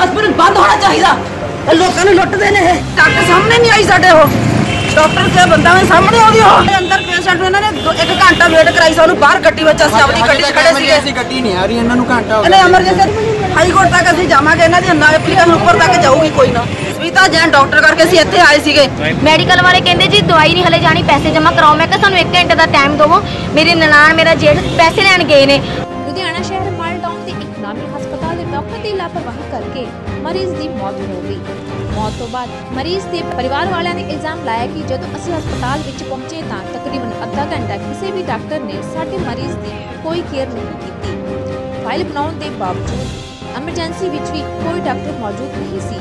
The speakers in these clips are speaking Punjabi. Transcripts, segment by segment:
ਹਸਪੀਟਲ ਬੰਦ ਹੋਣਾ ਚਾਹੀਦਾ। ਇਹ ਲੋਕਾਂ ਨੂੰ ਲੁੱਟਦੇ ਨੇ ਇਹ। ਡਾਕਟਰ ਸਾਹਮਣੇ ਨਹੀਂ ਆਈ ਸਾਡੇ ਉਹ। ਡਾਕਟਰ ਸੇ ਬੰਦਾ ਮੈਂ ਸਾਹਮਣੇ ਆਉਂਦੀ ਉਹ। ਅੰਦਰ ਪੇਸ਼ੈਂਟ ਨੂੰ ਇਹਨਾਂ ਨੇ ਦੋ- ਇੱਕ ਘੰਟਾ ਵੇਟ ਕਰਾਈ ਸਾਨੂੰ ਬਾਹਰ ਗੱਡੀ ਵਿੱਚ ਅਸੀਂ ਆਪਣੀ ਗੱਡੀ 'ਚ ਖੜੇ ਸੀਗੇ। ਅਸੀਂ ਗੱਡੀ ਨਹੀਂ ਆ ਰਹੀ ਇਹਨਾਂ ਨੂੰ ਘੰਟਾ ਹੋ ਇਹਨੇ ਐਮਰਜੈਂਸੀ ਹਾਈ ਕੋਰਟ ਤੱਕ ਅਸੀਂ ਜਾਵਾਂਗੇ ਇਹਨਾਂ ਦੀ ਨਾ ਐਪਲੀਕੇਸ਼ਨ ਉੱਪਰ ਤੱਕ ਜਾਊਗੀ ਕੋਈ ਨਾ। ਸਵੀਤਾ ਜੈਨ ਡਾਕਟਰ ਕਰਕੇ ਅਸੀਂ ਇੱਥੇ ਆਏ ਸੀਗੇ। ਮੈਡੀਕਲ ਵਾਲੇ ਕਹਿੰਦੇ ਜੀ ਦਵਾਈ ਨਹੀਂ ਹਲੇ ਜਾਣੀ ਪੈਸੇ ਜਮ੍ਹਾਂ ਕਰਾਓ। ਮੈਂ ਕਿਹਾ ਸਾਨੂੰ 1 ਘੰਟੇ ਦਾ ਟਾਈਮ ਦਿਵੋ। ਮੇਰੀ ਨਨਾਣ ਮੇਰਾ ਜੇਠ ਪੈਸੇ ਲੈਣ ਗਏ ਨੇ। ਲੁਧਿਆਣਾ ਸ਼ਹਿਰ ਮਾਲ ਟਾਊਨ ਦੇ ਇੱਕ ਨਾਮੀ ਹਸਪਤਾਲ ਦੇ ਡਾਕਟਰ ਦੀ ਲਾਪਰਵਾਹੀ ਮਰੀਜ਼ ਦੀ ਮੌਤ ਹੋ ਗਈ। ਮੌਤ ਤੋਂ ਬਾਅਦ ਮਰੀਜ਼ ਦੇ ਪਰਿਵਾਰ ਵਾਲਿਆਂ ਨੇ ਇਲਜ਼ਾਮ ਲਾਇਆ ਕਿ ਜਦੋਂ ਅਸੀਂ ਹਸਪਤਾਲ ਵਿੱਚ ਪਹੁੰਚੇ ਤਾਂ ਤਕਰੀਬਨ ਅੱਧਾ ਘੰਟਾ ਕਿਸੇ ਵੀ ਡਾਕਟਰ ਨੇ ਸਾਡੇ ਮਰੀਜ਼ ਦੀ ਕੋਈ ਕੇਅਰ ਨਹੀਂ ਕੀਤੀ। ਫਾਈਲ ਬਣਾਉਣ ਦੇ ਬਾਵਜੂਦ ਐਮਰਜੈਂਸੀ ਵਿੱਚ ਵੀ ਕੋਈ ਡਾਕਟਰ ਮੌਜੂਦ ਨਹੀਂ ਸੀ।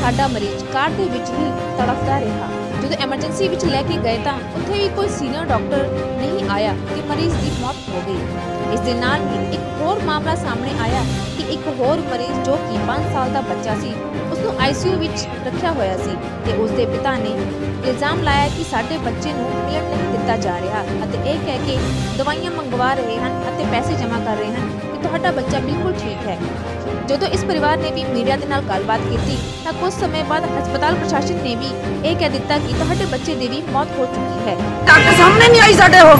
ਸਾਡਾ ਮਰੀਜ਼ ਕਾਰ ਦੇ ਵਿੱਚ ਹੀ ਤੜਫਦਾ ਰਿਹਾ। ਜਦੋਂ ਐਮਰਜੈਂਸੀ ਵਿੱਚ ਲੈ ਕੇ ਗਏ ਤਾਂ ਉੱਥੇ ਵੀ ਕੋਈ ਸੀਨੀਅਰ ਡਾਕਟਰ ਨਹੀਂ ਆਇਆ ਤੇ ਮਰੀਜ਼ ਦੀ ਮੌਤ ਹੋ ਗਈ। ਇਸ ਦੇ ਨਾਲ ਹੀ ਇੱਕ ਹੋਰ ਮਾਮਲਾ ਸਾਹਮਣੇ ਆਇਆ ਕਿ ਇੱਕ ਹੋਰ ਮਰੀਜ਼ ਜੋ ਕਿ 5 ਸਾਲ ਦਾ ਬੱਚਾ ਸੀ ਉਸ ਨੂੰ ਆਈਸੀਯੂ ਵਿੱਚ ਰੱਖਿਆ ਹੋਇਆ ਸੀ ਤੇ ਉਸ ਦੇ ਪਿਤਾ ਨੇ ਇਲਜ਼ਾਮ ਲਾਇਆ ਕਿ ਸਾਡੇ ਬੱਚੇ ਨੂੰ ਪੀਣ ਨਹੀਂ ਦਿੱਤਾ ਜਾ ਰਿਹਾ ਅਤੇ ਇਹ ਕਹਿ ਕੇ ਦਵਾਈਆਂ ਮੰਗਵਾ ਰਹੇ ਹਨ ਅਤੇ ਪੈਸੇ ਜਮ੍ਹਾਂ ਕਰ ਰਹੇ ਹਨ। ਕਿ ਤੁਹਾਡਾ ਬੱਚਾ ਬਿਲਕੁਲ ਠੀਕ ਹੈ। ਜਦੋਂ ਇਸ ਪਰਿਵਾਰ ਨੇ ਵੀ ਮੀਡੀਆ ਦੇ ਨਾਲ ਗੱਲਬਾਤ ਕੀਤੀ ਤਾਂ ਕੁਝ ਸਮੇਂ ਬਾਅਦ ਹਸਪਤਾਲ ਪ੍ਰਸ਼ਾਸਨ ਨੇ ਵੀ ਇਹ ਕਹਿ ਦਿੱਤਾ ਕਿ ਤੁਹਾਡੇ ਬੱਚੇ ਦੀ ਵੀ ਮੌਤ ਹੋ ਚੁੱਕੀ ਹੈ। ਡਾਕਟਰ ਸਾਹਮਣੇ ਨਹੀਂ ਆਈ ਸਾਡੇ ਉਹ।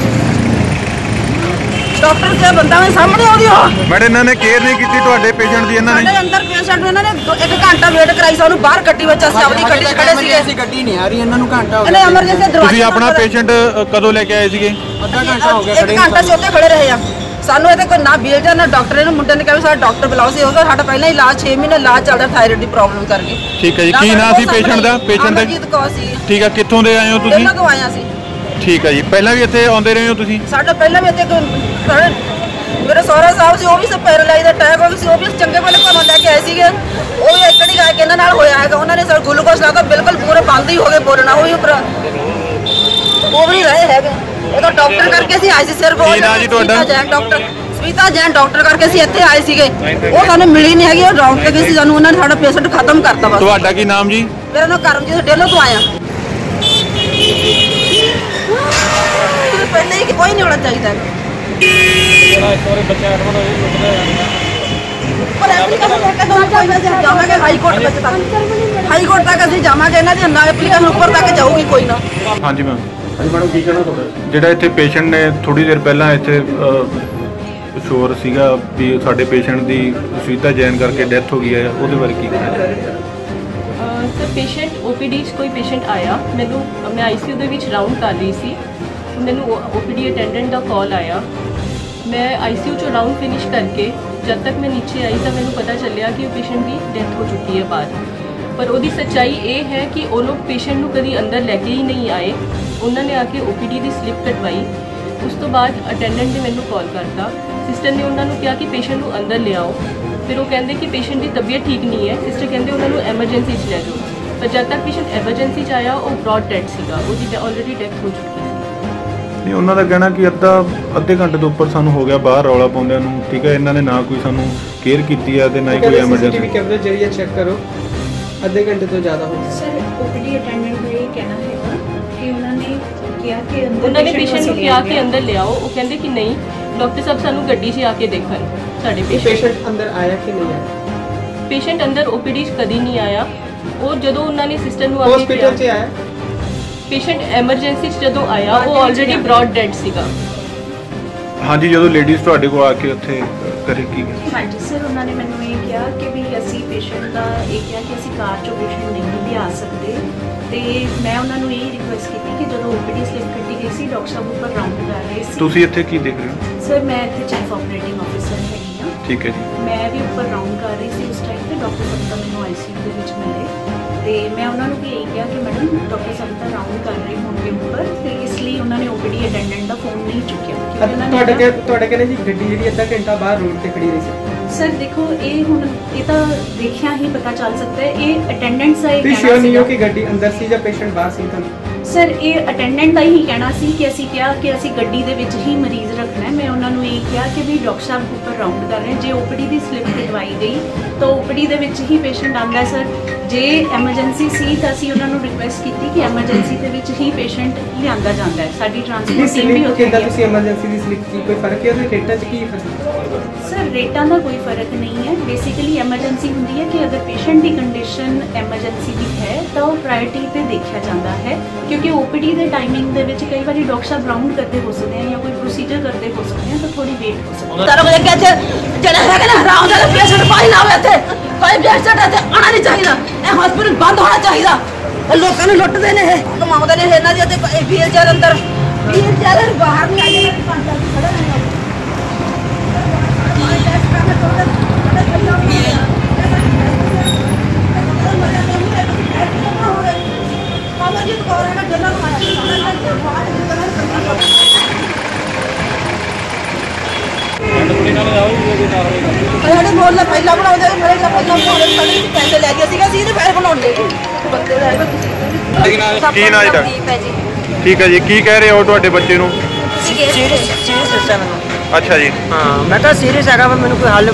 ਡਾਕਟਰ ਸੇ ਬੰਦਾ ਮੈਂ ਸਾਹਮਣੇ ਆਉਂਦੀ ਉਹ। ਮੈਡਮ ਇਹਨਾਂ ਨੇ ਕੇਅਰ ਨਹੀਂ ਕੀਤੀ ਤੁਹਾਡੇ ਪੇਸ਼ੈਂਟ ਦੀ ਇਹਨਾਂ ਨੇ ਸਾਡੇ ਅੰਦਰ ਪੇਸ਼ੈਂਟ ਨੂੰ ਇਹਨਾਂ ਨੇ ਦੋ- ਇੱਕ ਘੰਟਾ ਵੇਟ ਕਰਾਈ ਸਾਨੂੰ ਬਾਹਰ ਗੱਡੀ ਵਿੱਚ ਅਸੀਂ ਆਪਣੀ ਗੱਡੀ 'ਚ ਖੜੇ ਸੀਗੇ। ਅਸੀਂ ਗੱਡੀ ਨਹੀਂ ਆ ਰਹੀ ਇਹਨਾਂ ਨੂੰ ਘੰਟਾ ਹੋ ਇਹਨੇ ਐਮਰਜੈਂਸੀ ਦਰਵਾਜ਼ਾ ਤੁਸੀਂ ਆਪਣਾ ਪੇਸ਼ੈਂਟ ਕਦੋਂ ਲੈ ਕੇ ਆਏ ਸੀਗੇ? ਅੱਧਾ ਘੰਟਾ ਹੋ ਗਿਆ ਇੱਕ ਖੜੇ ਘੰਟਾ ਚੋਕੇ ਖੜੇ ਰਹੇ ਆ। ਸਾਨੂੰ ਇਹਦੇ ਕੋਈ ਨਾ ਵੀਲਚੇਅਰ ਨਾ ਡਾਕਟਰ ਇਹਨੂੰ ਮੁੰਡੇ ਨੇ ਕਿਹਾ ਸਾਡਾ ਡਾਕਟਰ ਬੁਲਾਓ ਸੀ ਉਹਦਾ ਸਾਡਾ ਪਹਿਲਾਂ ਹੀ ਇਲਾਜ 6 ਮਹੀਨੇ ਇਲਾਜ ਚੱਲਦਾ ਥਾਇਰਾਇਡ ਦੀ ਪ੍ਰੋਬਲਮ ਕਰਕੇ। ਠੀਕ ਹੈ ਜੀ ਕੀ ਨਾਂ ਸੀ ਪੇਸ਼ੈਂਟ ਦਾ? ਪੇਸ਼ੈਂਟ ਦਾ ਅਮਰਜੀਤ ਕੌਰ ਸੀ। ਠੀਕ ਹੈ ਕਿੱਥੋਂ ਦੇ ਆਏ ਹੋ ਤੁਸੀਂ? ਇਹਨਾਂ ਤੋਂ ਆਇਆ ਸੀ। ਠੀਕ ਹੈ ਜੀ ਪਹਿਲਾਂ ਵੀ ਇੱਥੇ ਆਉਂਦੇ ਰਹੇ ਹੋ ਤੁਸੀਂ? ਸਾਡਾ ਪਹਿਲਾਂ ਵੀ ਇੱਥੇ ਮੇਰੇ ਸਹੁਰਾ ਸਾਹਿਬ ਸੀ ਉਹ ਵੀ ਸੇ ਪੈਰਾਲਾਈਜ਼ ਦਾ ਅਟੈਕ ਹੋ ਗਿਆ ਸੀ ਉਹ ਵੀ ਚੰਗੇ ਭਲੇ ਘਰੋਂ ਲੈ ਕੇ ਆਏ ਸੀਗੇ। ਉਹ ਵੀ ਇੱਕ ਨਹੀਂ ਕਿ ਇਹਨਾਂ ਨਾਲ ਹੋਇਆ ਹੈਗਾ ਉਹਨਾਂ ਨੇ ਸਰ ਗਲੂਕੋਜ਼ ਲਾਤਾ ਬਿਲਕੁਲ ਪੂਰੇ ਬੰਦ ਹੀ ਹੋ ਗਏ ਬੋਲਣਾ ਉਹ ਉਹ ਵੀ ਨਹੀਂ ਰਹੇ ਹੈਗੇ। ਇਹ ਤਾਂ ਡਾਕਟਰ ਕਰਕੇ ਅਸੀਂ ਆਏ ਸੀ ਸਿਰਫ ਕੀ ਨਾਂ ਜੀ ਤੁਹਾਡਾ? ਡਾਕਟਰ ਸਵੀਤਾ ਜੈਨ ਡਾਕਟਰ ਕਰਕੇ ਅਸੀਂ ਇੱਥੇ ਆਏ ਸੀਗੇ। ਉਹ ਸਾਨੂੰ ਮਿਲੀ ਨਹੀਂ ਹੈਗੀ ਉਹ ਡਾਕਟਰ ਗਏ ਸੀ ਸਾਨੂੰ ਉਹਨਾਂ ਨੇ ਸਾਡਾ ਪੇਸ਼ੈਂਟ ਖਤਮ ਕਰਤਾ ਬਸ। ਤੁਹਾਡਾ ਕੀ ਨਾਮ ਜੀ? ਮੇਰਾ ਨਾਮ ਕਰਮਜੀਤ ਡੇਲੋ ਤੋਂ ਆਇਆ। ਪਹਿਲੇ ਹੀ ਕਿ ਕੋਈ ਨਹੀਂ ਹੋਣਾ ਚਾਹੀਦਾ। ਪਰ ਐਪਲੀਕੇਸ਼ਨ ਲੈ ਕੇ ਤੁਹਾਨੂੰ ਕੋਈ ਨਹੀਂ ਜਾਵਾਂਗੇ ਹਾਈ ਕੋਰਟ ਵਿੱਚ ਤੱਕ। ਹਾਈ ਕੋਰਟ ਤੱਕ ਅਸੀਂ ਜਾਵਾਂਗੇ ਇਹਨਾਂ ਦੀ ਨਾ ਐਪਲੀਕੇਸ਼ਨ ਉੱਪਰ ਤੱਕ ਜਾਊਗੀ ਕੋਈ ਨਾ। ਹਾਂਜੀ ਮੈਮ ਹਾਂਜੀ ਮੈਡਮ ਕੀ ਕਹਿਣਾ ਤੁਹਾਡਾ? ਜਿਹੜਾ ਇੱਥੇ ਪੇਸ਼ੈਂਟ ਨੇ ਥੋੜੀ ਦੇਰ ਪਹਿਲਾਂ ਇੱਥੇ ਸ਼ੋਰ ਸੀਗਾ ਵੀ ਸਾਡੇ ਪੇਸ਼ੈਂਟ ਦੀ ਸੁਵਿਧਾ ਜੈਨ ਕਰਕੇ ਡੈਥ ਹੋ ਗਈ ਹੈ ਉਹਦੇ ਬਾਰੇ ਕੀ ਕਹਿਣਾ? ਸਰ ਪੇਸ਼ੈਂਟ ਓਪੀਡੀ 'ਚ ਕੋਈ ਪੇਸ਼ੈਂਟ ਆਇਆ? ਮੈਨੂੰ ਮੈਂ ਆਈਸੀਯੂ ਦੇ ਵਿੱਚ ਰਾਉਂਡ ਕਰ ਰਹੀ ਸੀ। ਮੈਨੂੰ ਓਪੀਡੀ ਅਟੈਂਡੈਂਟ ਦਾ ਕਾਲ ਆਇਆ। ਮੈਂ ਆਈਸੀਯੂ 'ਚੋਂ ਰਾਉਂਡ ਫਿਨਿਸ਼ ਕਰਕੇ ਜਦ ਤੱਕ ਮੈਂ ਨੀਚੇ ਆਈ ਤਾਂ ਮੈਨੂੰ ਪਤਾ ਚੱਲਿਆ ਕਿ ਉਹ ਪੇਸ਼ੈਂਟ ਦੀ ਡੈਥ ਹੋ ਚੁੱਕੀ ਹੈ ਬਾਹਰ। ਪਰ ਉਹਦੀ ਸੱਚਾਈ ਇਹ ਹੈ ਕਿ ਉਹ ਲੋਕ ਪੇਸ਼ੈਂਟ ਨੂੰ ਕਦੀ ਅੰਦਰ ਲੈ ਕੇ ਹੀ ਨਹੀਂ ਆਏ। ਉਹਨਾਂ ਨੇ ਆ ਕੇ ਓਪੀਡੀ ਦੀ ਸਲਿੱਪ ਕਟਵਾਈ। ਉਸ ਤੋਂ ਬਾਅਦ ਅਟੈਂਡੈਂਟ ਨੇ ਮੈਨੂੰ ਕਾਲ ਕਰਤਾ। ਸਿਸਟਰ ਨੇ ਉਹਨਾਂ ਨੂੰ ਕਿਹਾ ਕਿ ਪੇਸ਼ੈਂਟ ਨੂੰ ਅੰਦਰ ਲਿਆਓ ਫਿਰ ਉਹ ਕਹਿੰਦੇ ਕਿ ਪੇਸ਼ੈਂਟ ਦੀ ਤਬੀਅਤ ਠੀਕ ਨਹੀਂ ਹੈ। ਸਿਸਟਰ ਕਹਿੰਦੇ ਉਹਨਾਂ ਨੂੰ ਐਮਰਜੈਂਸੀ 'ਚ ਲੈ ਜਾਓ। ਪਰ ਜਦ ਤੱਕ ਪੇਸ਼ੈਂਟ ਐਮਰਜੈਂਸੀ 'ਚ ਆਇਆ ਉਹ ਬ੍ਰੌਡ ਡੈਡ ਸੀਗਾ। ਉਹਦੀ ਆਲਰੇਡੀ ਡੈਥ ਹੋ ਚੁੱਕੀ ਸੀ। ਨਹੀਂ ਉਹਨਾਂ ਦਾ ਕਹਿਣਾ ਕਿ ਅੱਧਾ ਅੱਧੇ ਘੰਟੇ ਤੋਂ ਉੱਪਰ ਸਾਨੂੰ ਹੋ ਗਿਆ। ਬਾਹਰ ਰੌਲਾ ਪਾਉਂਦਿਆਂ ਨੂੰ। ਠੀਕ ਹੈ ਇਹਨਾਂ ਨੇ ਨਾ ਕੋਈ ਸਾਨੂੰ ਕੇਅਰ ਕੀਤੀ ਹੈ ਤੇ ਨਾ ਹੀ ਕੋਈ ਐਮਰਜੈਂਸੀ ਕੈਮਰੇ ਜਰੀਏ ਚੈੱਕ ਕਰੋ। ਅੱਧੇ ਘੰਟੇ ਤੋਂ ਜ਼ਿਆਦਾ ਹੋ ਗਿਆ ਸਰ ਓਪੀਡੀ ਅਟੈਂਡੈਂਟ ਦਾ ਇਹ ਕਹਿਣਾ ਹੈਗਾ ਕਿ ਉਹਨਾਂ ਨੇ ਕਿਹਾ ਕਿ ਅੰਦਰ ਉਹਨਾਂ ਨੇ ਪੇਸ਼ੈਂਟ ਨੂੰ ਕਿਹਾ ਕਿ। ਅੰਦਰ ਲਿਆਓ। ਉਹ ਕਹਿੰਦੇ ਕਿ ਨਹੀਂ ਡਾਕਟਰ ਸਾਹਿਬ ਸਾਨੂੰ ਗੱਡੀ 'ਚ ਆ ਕੇ ਦੇਖਣ ਸਾਡੇ ਪੇਸ਼ੈਂਟ ਪੇਸ਼ੈਂਟ ਅੰਦਰ ਆਇਆ ਕਿ ਨਹੀਂ ਆਇਆ? ਪੇਸ਼ੈਂਟ ਅੰਦਰ ਓਪੀਡੀ 'ਚ ਕਦੀ ਨਹੀਂ ਆਇਆ। ਉਹ ਜਦੋਂ ਉਹਨਾਂ ਨੇ ਸਿਸਟਰ ਨੂੰ ਆ ਕੇ ਹਸਪੀਟਲ 'ਚ ਆਇਆ? ਪੇਸ਼ੈਂਟ ਐਮਰਜੈਂਸੀ 'ਚ ਜਦੋਂ ਆਇਆ ਉਹ ਆਲਰੇਡੀ ਬ੍ਰੌਡ ਡੈਡ ਸੀਗਾ। ਹਾਂਜੀ ਜਦੋਂ ਲੇਡੀਜ਼ ਤੁਹਾਡੇ ਕੋਲ ਆ ਕੇ ਉੱਥੇ ਕਰੇ ਕੀ? ਹਾਂਜੀ ਸਰ ਉਹਨਾਂ ਨੇ ਮੈਨੂੰ ਇਹ ਕਿਹਾ ਕਿ ਵੀ ਅਸੀਂ ਪੇਸ਼ੈਂਟ ਦਾ ਇਹ ਕਿਹਾ ਕਿ ਅਸੀਂ ਕਾਰ ਚੋਂ ਪੇਸ਼ੈਂਟ ਨਹੀਂ ਲਿਆ ਸਕਦੇ। ਤੇ ਮੈਂ ਉਹਨਾਂ ਨੂੰ ਇਹ ਰਿਕੁਐਸਟ ਕੀਤੀ ਕਿ ਜਦੋਂ ਓਪੀਡੀ ਸਲਿੱਪ ਕੱਟੀ ਗਈ ਸੀ ਡਾਕਟਰ ਸਾਹਿਬ ਉੱਪਰ ਰਾਉਂਡ ਕਰ ਰਹੇ ਸੀ। ਤੁਸੀਂ ਇੱਥੇ ਕੀ ਦੇਖ ਰਹੇ ਹੋ? ਸਰ ਮੈਂ ਇੱਥੇ ਚੀਫ ਆਪਰੇਟਿੰਗ ਆਫੀਸਰ ਹੈਗੀ ਹਾਂ। ਠੀਕ ਹੈ ਜੀ। ਮੈਂ ਵੀ ਉੱਪਰ ਰਾਉਂਡ ਕਰ ਰਹੀ ਸੀ ਉਸ ਟਾਈਮ ਤੇ ਡਾਕਟਰ ਸੰਤਾ ਮੈਨੂੰ ਆਈਸੀਯੂ ਦੇ ਵਿੱਚ ਮਿਲੇ। ਤੇ ਮੈਂ ਉਹਨਾਂ ਨੂੰ ਵੀ ਇਹ ਕਿਹਾ ਕਿ ਮੈਡਮ ਡਾਕਟਰ ਸੰਤਾ ਰਾਉਂਡ ਕਰ ਰਹੇ ਹੋਣਗੇ ਉੱਪਰ। ਤੇ ਇਸ ਲਈ ਉਹਨਾਂ ਨੇ ਓਪੀਡੀ ਅਟੈਂਡੈਂਟ ਦਾ ਫੋਨ ਨਹੀਂ ਚੁੱਕਿਆ। ਤੁਹਾਡੇ ਤੁਹਾਡੇ ਕਹਿੰਦੇ ਜੀ ਗੱਡੀ ਜਿਹੜੀ ਅੱਧਾ ਘੰਟਾ ਬਾਹਰ ਰੋਡ ਤੇ ਖੜੀ ਰਹੀ ਸੀ। ਸਰ ਦੇਖੋ ਇਹ ਹੁਣ ਇਹ ਤਾਂ ਦੇਖਿਆ ਹੀ ਪਤਾ ਚੱਲ ਸਕਦਾ ਹੈ ਇਹ ਅਟੈਂਡੈਂਟਸ ਦਾ ਇਹ ਤੁਸੀਂ ਕਹਿਣਾ ਸ਼ੋਰ ਨਹੀਂ ਹੋ ਸੀਗਾ। ਕਿ ਗੱਡੀ ਅੰਦਰ ਸੀ ਜਾਂ ਪੇਸ਼ੈਂਟ ਬਾਹਰ ਸੀ ਤੁਹਾਨੂੰ ਸਰ ਇਹ ਅਟੈਂਡੈਂਟ ਦਾ ਹੀ ਕਹਿਣਾ ਸੀ ਕਿ ਅਸੀਂ ਕਿਹਾ ਕਿ ਅਸੀਂ ਗੱਡੀ ਦੇ ਵਿੱਚ ਹੀ ਮਰੀਜ਼ ਰੱਖਣਾ ਮੈਂ ਉਹਨਾਂ ਨੂੰ ਇਹ ਕਿਹਾ ਕਿ ਵੀ ਡਾਕਟਰ ਸਾਹਿਬ ਉੱਪਰ ਰਾਉਂਡ ਕਰ ਰਹੇ ਜੇ ਓਪੀਡੀ ਦੀ ਸਲਿੱਪ ਕਟਵਾਈ ਗਈ ਤਾਂ ਓਪੀਡੀ ਦੇ ਵਿੱਚ ਹੀ ਪੇਸ਼ੈਂਟ ਆਉਂਦਾ ਹੈ ਸਰ ਜੇ ਐਮਰਜੈਂਸੀ ਸੀ ਤਾਂ ਅਸੀਂ ਉਹਨਾਂ ਨੂੰ ਰਿਕੁਐਸਟ ਕੀਤੀ ਕਿ ਐਮਰਜੈਂਸੀ ਦੇ ਵਿੱਚ ਹੀ ਪੇਸ਼ੈਂਟ ਲਿਆਂਦਾ ਜਾਂਦਾ ਹੈ। ਸਾਡੀ ਟ੍ਰਾਂਸਪੋਰਟ ਟੀਮ ਵੀ ਉੱਥੇ ਕਿਦਾਂ ਤੁਸੀਂ ਐਮਰਜੈਂਸੀ ਦੀ ਸਲਿੱਪ ਕੀ ਕੋਈ ਫ਼ਰਕ ਹੈ? ਉਹਦੇ ਰੇਟਾਂ 'ਚ ਕੀ ਫ਼ਰਕ ਸਰ ਰੇਟਾਂ ਦਾ ਕੋਈ ਫ਼ਰਕ ਨਹੀਂ ਹੈ। ਬੇਸਿਕਲੀ ਐਮਰਜੈਂਸੀ ਹੁੰਦੀ ਹੈ ਕਿ ਅਗਰ ਪੇਸ਼ੈਂਟ ਪੇਸ਼ੈਂਟ ਦੀ ਕੰਡੀਸ਼ਨ ਐਮਰਜੈਂਸੀ ਦੀ ਹੈ ਤਾਂ ਉਹ ਪ੍ਰਾਇੋਰਟੀ ਤੇ ਦੇਖਿਆ ਜਾਂਦਾ ਹੈ। ਕਿਉਂਕਿ ਓਪੀਡੀ ਦੇ ਟਾਈਮਿੰਗ ਦੇ ਵਿੱਚ ਕਈ ਵਾਰੀ ਡਾਕਟਰ ਸਾਹਿਬ ਰਾਉਂਡ ਕਰਦੇ ਹੋ ਸਕਦੇ ਆ ਜਾਂ ਕੋਈ ਪ੍ਰੋਸੀਜਰ ਕਰਦੇ ਹੋ ਸਕਦੇ ਆ ਤਾਂ ਥੋੜੀ ਵੇਟ ਹੋ ਸਕਦੀ ਹੈ ਤਾਰਾ ਵਜੇ ਕਿ ਇੱਥੇ ਜਿਹੜੇ ਹੈਗੇ ਨੇ ਹਰਾਮ ਦੇ ਪੇਸ਼ੈਂਟ ਪਾਈ ਨਾ ਹੋਵੇ ਇੱਥੇ ਕੋਈ ਪੇਸ਼ੈਂਟ ਇੱਥੇ ਆਣਾ ਨਹੀਂ ਚਾਹੀਦਾ ਇਹ ਹਸਪੀਟਲ ਬੰਦ ਹੋਣਾ ਚਾਹੀਦਾ ਇਹ ਲੋਕਾਂ ਨੂੰ ਲੁੱਟਦੇ ਨੇ ਇਹ ਕਮਾਉਂਦੇ ਨੇ ਇਹਨਾਂ ਦੀ ਇੱਥੇ ਵੀਲ ਚੇਅਰ ਅੰਦਰ ਵੀਲ ਚੇਅਰ ਬਾਹਰ ਨਹੀਂ ਆਈ ਪੰਜ ਚਾਰ ਖੜੇ ਨੇ ਅਮਰਜੀਤ ਕੌਰ ਹੈਗਾ ਜਨਰਲ ਸਾਡੇ ਮੋਲ ਦਾ ਪਹਿਲਾਂ ਬਣਾਉਂਦੇ ਮੇਰੇ ਦਾ ਪਹਿਲਾਂ ਬਣਾਉਂਦੇ ਸਾਡੇ ਤੋਂ ਪੈਸੇ ਲੈ ਗਏ ਸੀਗਾ ਅਸੀਂ ਇਹਦੇ ਪੈਸੇ ਬਣਾਉਂਦੇ ਬੰਦੇ ਦਾ ਕੀ ਨਾਂ ਜੀ? ਤੁਹਾਡਾ? ਸੰਦੀਪ ਹੈ ਜੀ। ਠੀਕ ਹੈ ਜੀ ਕੀ ਕਹਿ ਰਹੇ ਹੋ ਤੁਹਾਡੇ ਬੱਚੇ ਨੂੰ? ਸੀਰੀਅਸ ਦੱਸਿਆ ਮੈਨੂੰ। ਅੱਛਾ ਜੀ। ਹਾਂ ਮੈਂ ਕਿਹਾ ਸੀਰੀਅਸ ਹੈਗਾ ਮੈਨੂੰ ਕੋਈ ਹੱਲ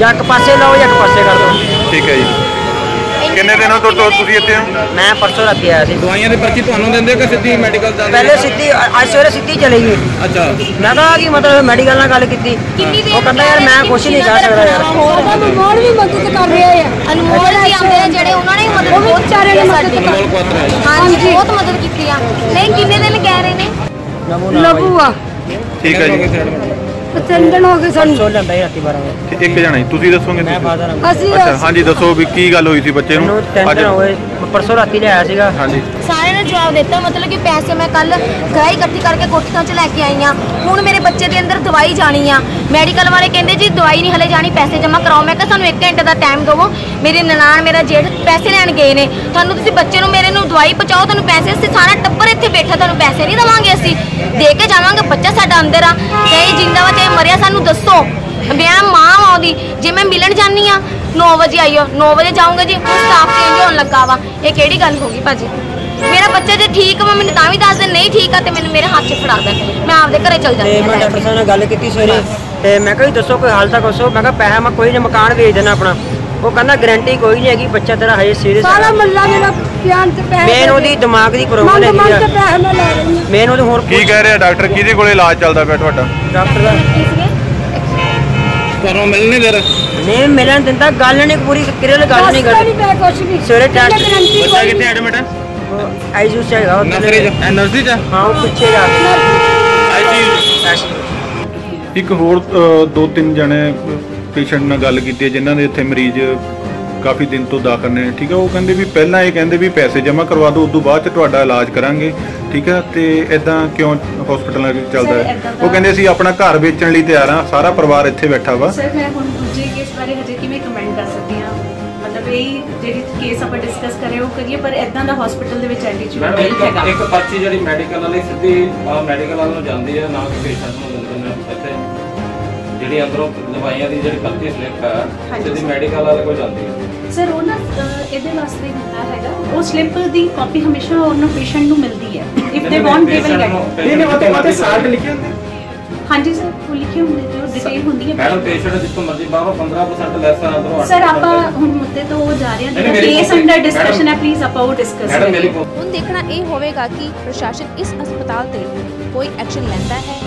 ਜਾਂ ਇੱਕ ਪਾਸੇ ਲਾਓ ਜਾਂ ਇੱਕ ਪਾਸੇ ਕਰ ਦਿਓ। ਠੀਕ ਹੈ ਜੀ। ਕਿੰਨੇ ਦਿਨਾਂ ਤੋਂ ਤੋਂ ਤੁਸੀਂ ਇੱਥੇ ਹੋ? ਮੈਂ ਪਰਸੋਂ ਰਾਤੀ ਆਇਆ ਸੀ। ਦਵਾਈਆਂ ਦੀ ਪਰਚੀ ਤੁਹਾਨੂੰ ਦਿੰਦੇ ਕਿ ਸਿੱਧੀ ਮੈਡੀਕਲ ਜਾਂਦੇ ਪਹਿਲੇ ਸਿੱਧੀ ਅੱਜ ਸਵੇਰੇ ਸਿੱਧੀ ਚਲੀ ਗਈ। ਅੱਛਾ। ਮੈਂ ਕਿਹਾ ਕਿ ਮਤਲਬ ਮੈਡੀਕਲ ਨਾਲ ਗੱਲ ਕੀਤੀ। ਉਹ ਕਹਿੰਦਾ ਯਾਰ ਮੈਂ ਕੁਛ ਨਹੀਂ ਕਰ ਸਕਦਾ ਯਾਰ। ਅਨਮੋਲ ਵੀ ਮਦਦ ਕਰ ਰਿਹਾ ਹੈ ਅਨਮੋਲ ਵੀ ਆਉਂਦੇ ਨੇ ਜਿਹੜੇ ਉਹਨਾਂ ਨੇ ਮਦਦ ਬਹੁਤ ਵਿਚਾਰੇ ਨੇ ਮਦਦ ਹੈ ਹਾਂਜੀ ਬਹੁਤ ਮਦਦ ਕੀਤੀ ਆ। ਨਹੀਂ ਕਿੰਨੇ ਦਿਨ ਕਹਿ ਰਹੇ ਨੇ? ਲਬੂ ਆ ਠੀਕ ਹੈ ਜੀ। ਤਿੰਨ ਦਿਨ ਹੋ ਗਏ ਸੋ ਲੈਂਦਾ ਹੀ ਰਾਤੀ 12 ਵਜੇ। ਤੇ ਇੱਕ ਜਣਾ ਜੀ ਤੁਸੀਂ ਦੱਸੋਗੇ ਮੈਂ ਤੁਸੀਂ? ਫਾਦਰ ਹਾਂ ਅਸੀਂ ਅੱਛਾ ਹਾਂਜੀ ਦੱਸੋ ਵੀ ਕੀ ਗੱਲ ਹੋਈ ਸੀ ਬੱਚੇ ਮੈਨੂੰ ਨੂੰ ਤਿੰਨ ਦਿਨ ਹੋਏ ਪਰਸੋਂ ਰਾਤੀ ਲਿਆਇਆ ਸੀਗਾ। ਹਾਂਜੀ। ਸਾਰਿਆਂ ਨੇ ਜਵਾਬ ਦਿੱਤਾ ਮਤਲਬ ਕਿ ਪੈਸੇ ਮੈਂ ਕੱਲ ਗ੍ਰਾਹੀ ਇਕੱਠੀ ਕਰਕੇ ਕੋਠੀਆਂ 'ਚ ਲੈ ਕੇ ਆਈ ਆ ਹੁਣ ਮੇਰੇ ਬੱਚੇ ਦੇ ਅੰਦਰ ਦਵਾਈ ਜਾਣੀ ਆ। ਮੈਡੀਕਲ ਵਾਲੇ ਕਹਿੰਦੇ ਜੀ ਦਵਾਈ ਨਹੀਂ ਹਲੇ ਜਾਣੀ ਪੈਸੇ ਜਮ੍ਹਾਂ ਕਰਾਓ। ਮੈਂ ਕਿਹਾ ਸਾਨੂੰ 1 ਘੰਟੇ ਦਾ ਟਾਈਮ ਦਿਵੋ। ਮੇਰੀ ਨਨਾਣ ਮੇਰਾ ਜੇਠ ਪੈਸੇ ਲੈਣ ਗਏ ਨੇ। ਤੁਹਾਨੂੰ ਤੁਸੀਂ ਬੱਚੇ ਨੂੰ ਮੇਰੇ ਨੂੰ ਦਵਾਈ ਪਹੁੰਚਾਓ ਤੁਹਾਨੂੰ ਪੈਸੇ ਅਸੀਂ ਸਾਰਾ ਟੱਬਰ ਇੱਥੇ ਬੈਠਾ ਤੁਹਾਨੂੰ ਪੈਸੇ ਨਹੀਂ ਦਵਾਂਗੇ ਅਸੀਂ। ਦੇ ਕੇ ਜਾਵਾਂਗੇ ਬੱਚਾ ਸਾਡਾ ਅੰਦਰ ਆ। ਚਾਹੇ ਜਿੰਦਾ ਵਾ ਚਾਹੇ ਮਰਿਆ ਸਾਨੂੰ ਦੱਸੋ। ਮੈਂ ਮਾਂ ਵਾਂ ਉਹਦੀ। ਜੇ ਮੈਂ ਮਿਲਣ ਜਾਨੀ ਆ 9 ਵਜੇ ਆਈਓ 9 ਵਜੇ ਜਾਊਂਗਾ ਜੀ ਹੁਣ ਸਟਾਫ ਚੇਂਜ ਹੋਣ ਲੱਗਾ ਵਾ। ਇਹ ਕਿਹੜੀ ਗੱਲ ਹੋ ਗਈ ਭਾਜੀ? ਮੇਰਾ ਬੱਚਾ ਜੇ ਠੀਕ ਵਾ ਮੈਨੂੰ ਤਾਂ ਵੀ ਦੱਸ ਦੇ। ਨਹੀਂ ਠੀਕ ਆ ਤੇ ਮੈਨੂੰ ਮੇਰੇ ਹੱਥ 'ਚ ਫੜਾ ਦੇ। ਮੈਂ ਆਪਦੇ ਘਰੇ ਚਲ ਜਾਂਦੀ ਤੇ ਹਾਂ। ਮੈਂ ਡਾਕਟਰ। ਸਾਹਿਬ ਨਾਲ ਗੱਲ ਕੀਤੀ ਸਵੇਰੇ ਤੇ ਮੈਂ ਕਿਹਾ ਜੀ ਦੱਸੋ ਕੋਈ ਹੱਲ ਤਾਂ ਦੱਸੋ। ਮੈਂ ਕਿਹਾ ਪੈਸਾ ਮੈਂ ਕੋਈ ਨਹੀਂ ਮਕਾਨ ਵੇਚ ਦੇਣਾ ਆਪਣਾ। ਉਹ ਕਹਿੰਦਾ ਗਾਰੰਟੀ ਕੋਈ ਨਹੀਂ ਹੈਗੀ ਬੱਚਾ ਤੇਰਾ ਹਜੇ ਸੀਰੀਅਸ ਸਾਰਾ ਮੱਲਾ ਮੇਰਾ ਪਿਆਨ ਤੇ ਪੈਸੇ ਮੇਨ ਉਹਦੀ ਦਿਮਾਗ ਦੀ ਪ੍ਰੋਬਲਮ ਹੈਗੀ ਆ। ਪੈਸੇ ਮੈਂ ਲੈ ਰਹੀ ਹਾਂ। ਮੇਨ ਉਹਦੇ ਹੋਰ ਕੀ ਕਹਿ ਰਿਹਾ ਡਾਕਟਰ? ਕਿਹਦੇ ਕੋਲੇ ਇਲਾਜ ਚੱਲਦਾ ਪਿਆ ਤੁਹਾਡਾ? ਡਾਕਟਰ ਦਾ ਤੁਹਾਨੂੰ ਮਿਲ ਨਹੀਂ ਦੇ ਰਿਹਾ। ਨਹੀਂ ਮਿਲਣ ਦਿੰਦਾ ਗੱਲ ਨਹੀਂ ਪੂਰੀ ਕਿਰਲ ਗੱਲ ਨਹੀਂ ਕਰਦੀ। ਮੈਂ ਕੁਛ ਵੀ। ਸਵੇਰੇ ਟੈਸਟ ਬੱਚਾ ਕਿੱਥੇ ਐਡਮਿਟ ਹੈ? ਆਈਸੀਯੂ ਚ ਹੈਗਾ ਨਰਸਰੀ ਚ। ਐ ਨਰਸਰੀ ਚ ਹਾਂ? ਉਹ ਪਿੱਛੇ ਜਾ ਕੇ। ਆਈਸੀਯੂ ਇੱਕ ਹੋਰ ਦੋ ਤਿੰਨ ਜਣੇ ਪੇਸ਼ੈਂਟ ਨਾਲ ਗੱਲ ਕੀਤੀ ਹੈ ਜਿਨ੍ਹਾਂ ਦੇ ਇੱਥੇ ਮਰੀਜ਼ ਕਾਫੀ ਦਿਨ ਤੋਂ ਦਾਖਲ ਨੇ ਠੀਕ ਹੈ ਉਹ ਕਹਿੰਦੇ ਵੀ ਪਹਿਲਾਂ ਇਹ ਕਹਿੰਦੇ ਵੀ ਪੈਸੇ ਜਮ੍ਹਾਂ ਕਰਵਾ ਦਿਓ ਉਸ ਤੋਂ ਬਾਅਦ ਚ ਤੁਹਾਡਾ ਇਲਾਜ ਕਰਾਂਗੇ ਠੀਕ ਹੈ ਤੇ ਇਦਾਂ ਕਿਉਂ ਹਸਪੀਟਲਾਂ ਵਿੱਚ ਚੱਲਦਾ ਹੈ? ਉਹ ਕਹਿੰਦੇ ਅਸੀਂ ਆਪਣਾ ਘਰ ਵੇਚਣ ਲਈ ਤਿਆਰ ਹਾਂ ਸਾਰਾ ਪਰਿਵਾਰ ਇੱਥੇ ਬੈਠਾ ਵਾ। ਸਰ ਮੈਂ ਹੁਣ ਦੂਜੇ ਕੇਸ ਬਾਰੇ ਹਜੇ ਕਿਵੇਂ ਕਮੈਂਟ ਕਰ ਸਕਦੀ ਹਾਂ? ਮਤਲਬ ਇਹ ਜਿਹੜੀ ਕੇਸ ਆਪਾਂ ਡਿਸਕਸ ਕਰ ਰਹੇ ਹੋ ਕਰੀਏ ਪਰ ਇਦਾਂ ਦਾ ਹਸਪੀਟਲ ਦੇ ਵਿੱਚ ਐਟੀਟਿਊਡ ਨਹੀਂ ਇੱਕ ਹੈਗਾ। ਇੱਕ ਪਰਚੀ ਜਿਹੜੀ ਮੈਡੀਕਲ ਵਾਲੀ ਸਿੱਧੀ ਮੈਡੀਕਲ ਵਾਲ ਨੂੰ ਜਾਂਦੀ ਹੈ ਨਾ ਕਿ ਪੇਸ਼ੈਂਟ ਨੂੰ ਦਿੰਦੇ ਨੇ ਇੱਥੇ। ਜਿਹੜੀ ਅੰਦਰੋਂ ਦਵਾਈਆਂ ਦੀ ਜਿਹੜੀ ਪਰਚੀ ਸਲਿੱਪ ਹੈ ਹਾਂਜੀ। ਸਿੱਧੀ। ਮੈਡੀਕਲ ਵਾਲੇ ਕੋਲ ਜਾਂਦੀ ਹੈ। ਸਰ ਉਹ ਨਾ ਅਹ, ਇਹਦੇ ਵਾਸਤੇ ਹੁੰਦਾ ਹੈਗਾ ਉਹ ਸਲਿੱਪ ਦੀ ਕਾਪੀ ਹਮੇਸ਼ਾ ਉਹਨੂੰ ਪੇਸ਼ੈਂਟ ਨੂੰ ਮਿਲਦੀ ਹੈ if they want they will get ਨਹੀਂ ਨਹੀਂ ਉਹ ਤੇ ਸਾਲਟ ਲਿਖੇ ਹੁੰਦੇ। ਹਾਂਜੀ ਸਰ ਉਹ ਲਿਖੇ ਹੁੰਦੇ ਨੇ ਉਹ ਡਿਟੇਲ ਹੁੰਦੀ ਹੈ। ਮੈਡਮ ਪੇਸ਼ੈਂਟ ਜਿੱਥੋਂ ਮਰਜ਼ੀ ਬਾਹਰੋਂ 15% ਲੈਸ ਹੈ ਅੰਦਰੋਂ ਸਰ ਆਪਾਂ ਹੁਣ ਮੁੱਦੇ ਤੋਂ ਜਾ ਰਹੇ ਹਾਂ ਨਹੀਂ, ਜਿਹੜਾ ਮੇਰੀ ਕੇਸ ਅੰਡਰ ਡਿਸਕਸ਼ਨ ਹੈ ਮੈਡਮ- ਪਲੀਜ਼ ਆਪਾਂ ਉਹ ਡਿਸਕਸ ਮੈਡਮ ਮੇਰੀ ਹੁਣ ਦੇਖਣਾ ਇਹ ਹੋਵੇਗਾ ਕਿ ਪ੍ਰਸ਼ਾਸਨ ਇਸ ਹਸਪਤਾਲ ਤੇ ਕੋਈ ਐਕਸ਼ਨ ਲੈਂਦਾ ਹੈ।